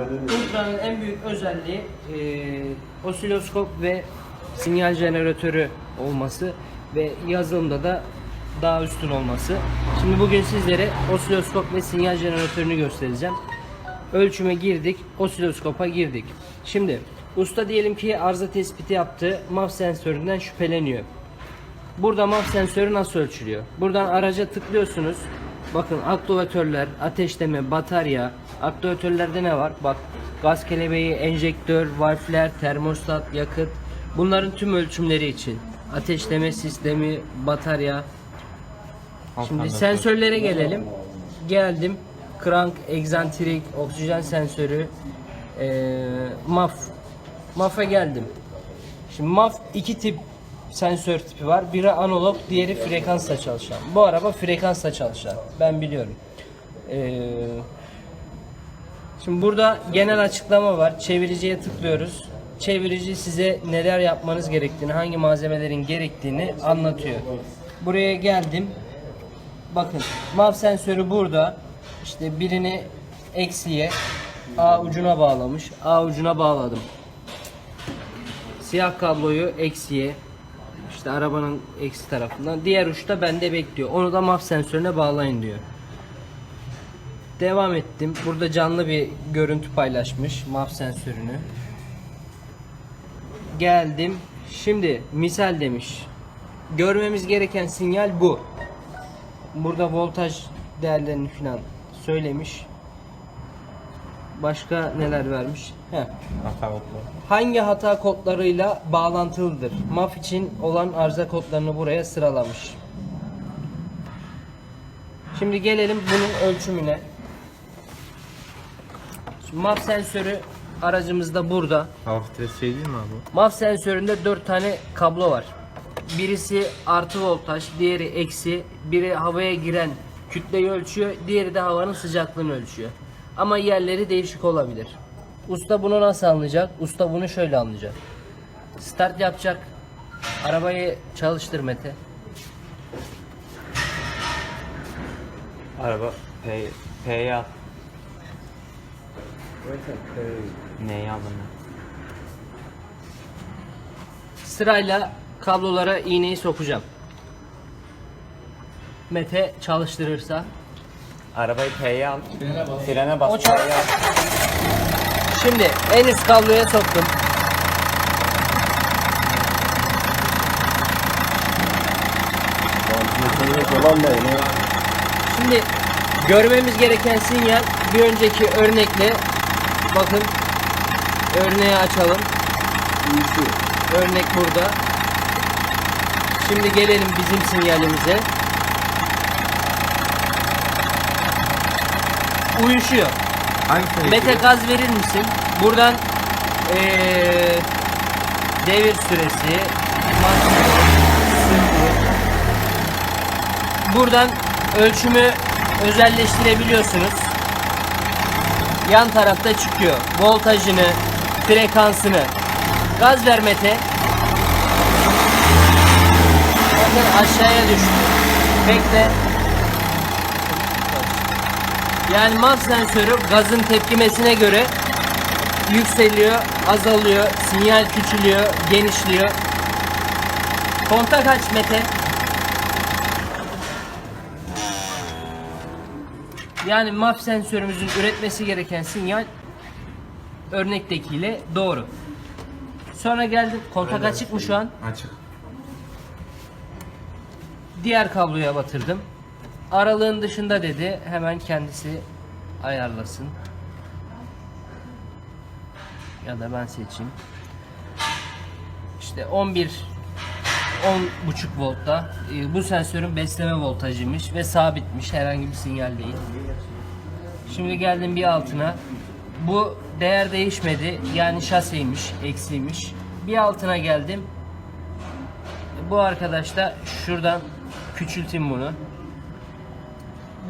Ultra'nın en büyük özelliği e, osiloskop ve sinyal jeneratörü olması ve yazılımda da daha üstün olması. Şimdi bugün sizlere osiloskop ve sinyal jeneratörünü göstereceğim. Ölçüme girdik, osiloskopa girdik. Şimdi usta diyelim ki arıza tespiti yaptı, MAF sensöründen şüpheleniyor. Burada MAF sensörü nasıl ölçülüyor? Buradan araca tıklıyorsunuz. Bakın aktivatörler, ateşleme, batarya. Aktivatörlerde ne var? Bak gaz kelebeği, enjektör, valfler, termostat, yakıt. Bunların tüm ölçümleri için. Ateşleme sistemi, batarya. Şimdi sensörlere gelelim. Geldim. Crank, egzantrik, oksijen sensörü, eee MAF. MAF'a geldim. Şimdi MAF iki tip sensör tipi var. Biri analog, diğeri frekansla çalışan. Bu araba frekansla çalışan. Ben biliyorum. Ee, şimdi burada genel açıklama var. Çeviriciye tıklıyoruz. Çevirici size neler yapmanız gerektiğini, hangi malzemelerin gerektiğini anlatıyor. Buraya geldim. Bakın MAV sensörü burada. İşte birini eksiye A ucuna bağlamış. A ucuna bağladım. Siyah kabloyu eksiye işte arabanın eksi tarafından diğer uçta bende bekliyor. Onu da MAF sensörüne bağlayın diyor. Devam ettim. Burada canlı bir görüntü paylaşmış MAF sensörünü. Geldim. Şimdi misal demiş. Görmemiz gereken sinyal bu. Burada voltaj değerlerini falan söylemiş. Başka neler vermiş? Heh. Hangi hata kodlarıyla bağlantılıdır? MAF için olan arıza kodlarını buraya sıralamış. Şimdi gelelim bunun ölçümüne. Şimdi MAF sensörü aracımızda burada. Hava filtresi şey değil mi abi? MAF sensöründe 4 tane kablo var. Birisi artı voltaj, diğeri eksi, biri havaya giren kütleyi ölçüyor, diğeri de havanın sıcaklığını ölçüyor. Ama yerleri değişik olabilir. Usta bunu nasıl anlayacak? Usta bunu şöyle anlayacak. Start yapacak. Arabayı çalıştır Mete. Araba P P'ye al. Neyi aldın ben? Sırayla kablolara iğneyi sokacağım. Mete çalıştırırsa Arabayı P'ye al. Frene bas. O P'ye al. Şimdi en üst kabloya soktum. Şimdi görmemiz gereken sinyal bir önceki örnekle bakın örneği açalım. Örnek burada. Şimdi gelelim bizim sinyalimize. Uyuşuyor. Hangisini? Mete gaz verir misin? Buradan eee, devir süresi, maksimum, sıfır. Buradan ölçümü özelleştirebiliyorsunuz. Yan tarafta çıkıyor. Voltajını, frekansını. Gaz ver Mete. Bakın aşağıya düştü. Bekle. Yani MAF sensörü gazın tepkimesine göre yükseliyor, azalıyor, sinyal küçülüyor, genişliyor. Kontak aç Mete. Yani MAF sensörümüzün üretmesi gereken sinyal örnektekiyle doğru. Sonra geldik. Kontak açık mı şu an? Açık. Diğer kabloya batırdım. Aralığın dışında dedi. Hemen kendisi ayarlasın. Ya da ben seçeyim. İşte 11 10.5 voltta e, bu sensörün besleme voltajıymış ve sabitmiş herhangi bir sinyal değil. Şimdi geldim bir altına. Bu değer değişmedi. Yani şaseymiş, eksiymiş. Bir altına geldim. Bu arkadaş da şuradan küçülteyim bunu.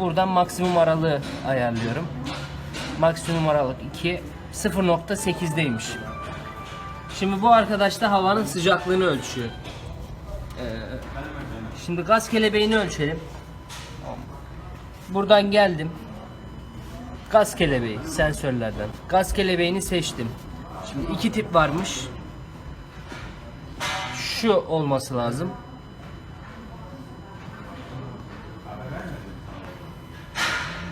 Buradan maksimum aralığı ayarlıyorum. Maksimum aralık 2 0.8'deymiş. Şimdi bu arkadaş da havanın sıcaklığını ölçüyor. Ee, şimdi gaz kelebeğini ölçelim. Buradan geldim. Gaz kelebeği sensörlerden. Gaz kelebeğini seçtim. Şimdi iki tip varmış. Şu olması lazım.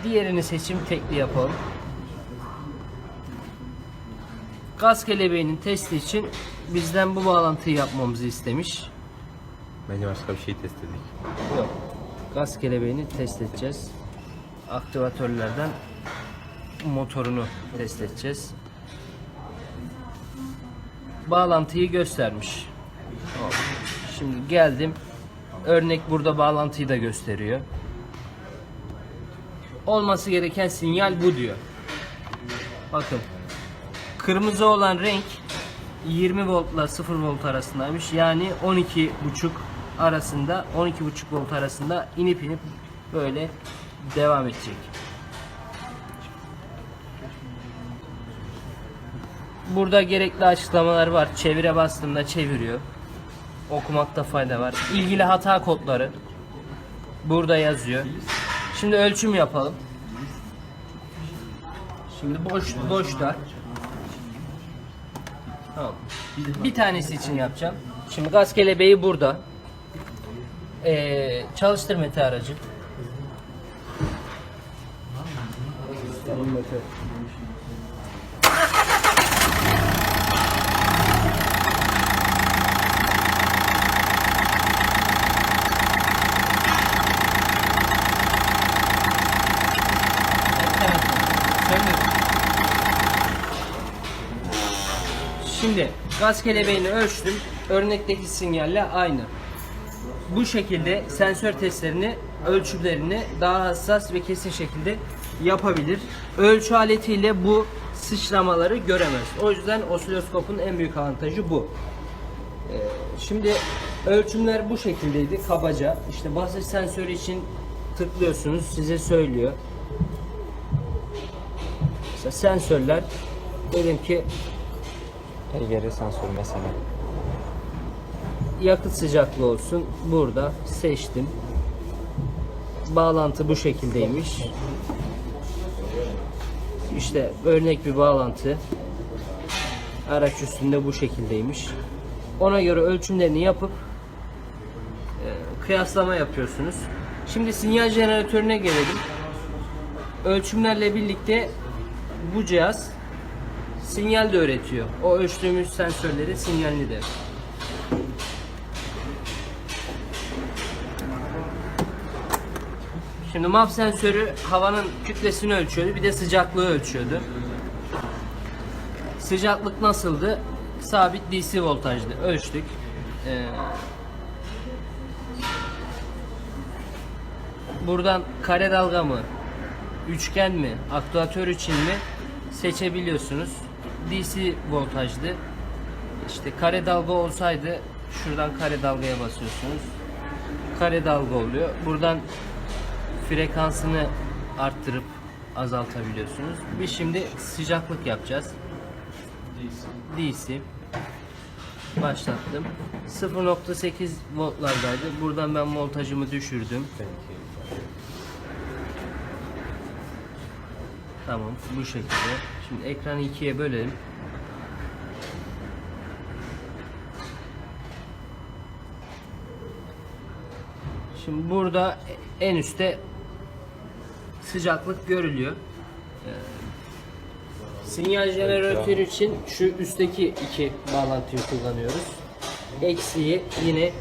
Diğerini seçim tekli yapalım. Gaz kelebeğinin testi için bizden bu bağlantıyı yapmamızı istemiş. Bence başka bir şey test edelim. Yok. Gaz kelebeğini test edeceğiz. Aktivatörlerden motorunu test edeceğiz. Bağlantıyı göstermiş. Şimdi geldim. Örnek burada bağlantıyı da gösteriyor. Olması gereken sinyal bu diyor. Bakın. Kırmızı olan renk 20 voltla 0 volt arasındaymış. Yani 12,5 arasında 12,5 volt arasında inip inip böyle devam edecek. Burada gerekli açıklamalar var. Çevire bastığında çeviriyor. Okumakta fayda var. İlgili hata kodları burada yazıyor. Şimdi ölçüm yapalım. Şimdi boş boşta. Tamam. Bir tanesi için yapacağım. Şimdi gaz kelebeği burada. Ee, çalıştır Mete aracı. Evet, Şimdi gaz kelebeğini ölçtüm. Örnekteki sinyalle aynı. Bu şekilde sensör testlerini, ölçümlerini daha hassas ve kesin şekilde yapabilir. Ölçü aletiyle bu sıçramaları göremez. O yüzden osiloskopun en büyük avantajı bu. Ee, Şimdi ölçümler bu şekildeydi kabaca. İşte basınç sensörü için tıklıyorsunuz size söylüyor. Mesela sensörler dedim ki Peygeri sensörü mesela. yakıt sıcaklığı olsun. Burada seçtim. Bağlantı bu şekildeymiş. İşte örnek bir bağlantı. Araç üstünde bu şekildeymiş. Ona göre ölçümlerini yapıp e, kıyaslama yapıyorsunuz. Şimdi sinyal jeneratörüne gelelim. Ölçümlerle birlikte bu cihaz sinyal de üretiyor. O ölçtüğümüz sensörleri sinyalini de. Şimdi MAP sensörü havanın kütlesini ölçüyordu. Bir de sıcaklığı ölçüyordu. Sıcaklık nasıldı? Sabit DC voltajdı. Ölçtük. Ee, buradan kare dalga mı, üçgen mi, aktuatör için mi seçebiliyorsunuz. DC voltajdı. İşte kare dalga olsaydı şuradan kare dalgaya basıyorsunuz. Kare dalga oluyor. Buradan frekansını arttırıp azaltabiliyorsunuz. Biz şimdi sıcaklık yapacağız. DC başlattım. 0.8 voltlardaydı. Buradan ben voltajımı düşürdüm. Tamam bu şekilde. Şimdi ekranı ikiye bölelim. Şimdi burada en üstte sıcaklık görülüyor. Ee, sinyal jeneratörü için şu üstteki iki bağlantıyı kullanıyoruz. Eksiği yine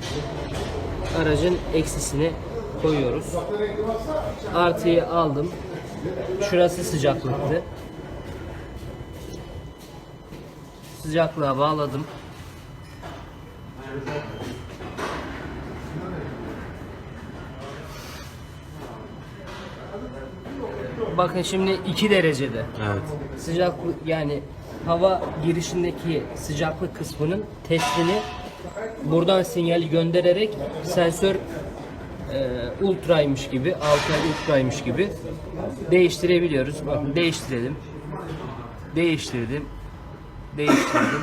aracın eksisine koyuyoruz. Artıyı aldım. Şurası sıcaklıktı. Sıcaklığa bağladım. Bakın şimdi 2 derecede. Evet. Sıcaklık yani hava girişindeki sıcaklık kısmının testini buradan sinyali göndererek sensör e, ultraymış gibi, alta ultraymış gibi değiştirebiliyoruz. Bakın değiştirelim. Değiştirdim. Değiştirdim.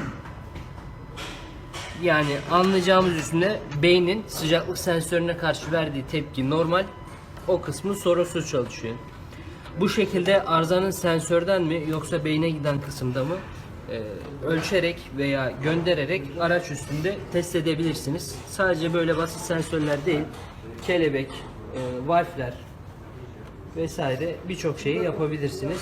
Yani anlayacağımız üstünde beynin sıcaklık sensörüne karşı verdiği tepki normal. O kısmı sorunsuz çalışıyor. Bu şekilde arızanın sensörden mi yoksa beyne giden kısımda mı e, ölçerek veya göndererek araç üstünde test edebilirsiniz. Sadece böyle basit sensörler değil, kelebek, e, valfler vesaire birçok şeyi yapabilirsiniz.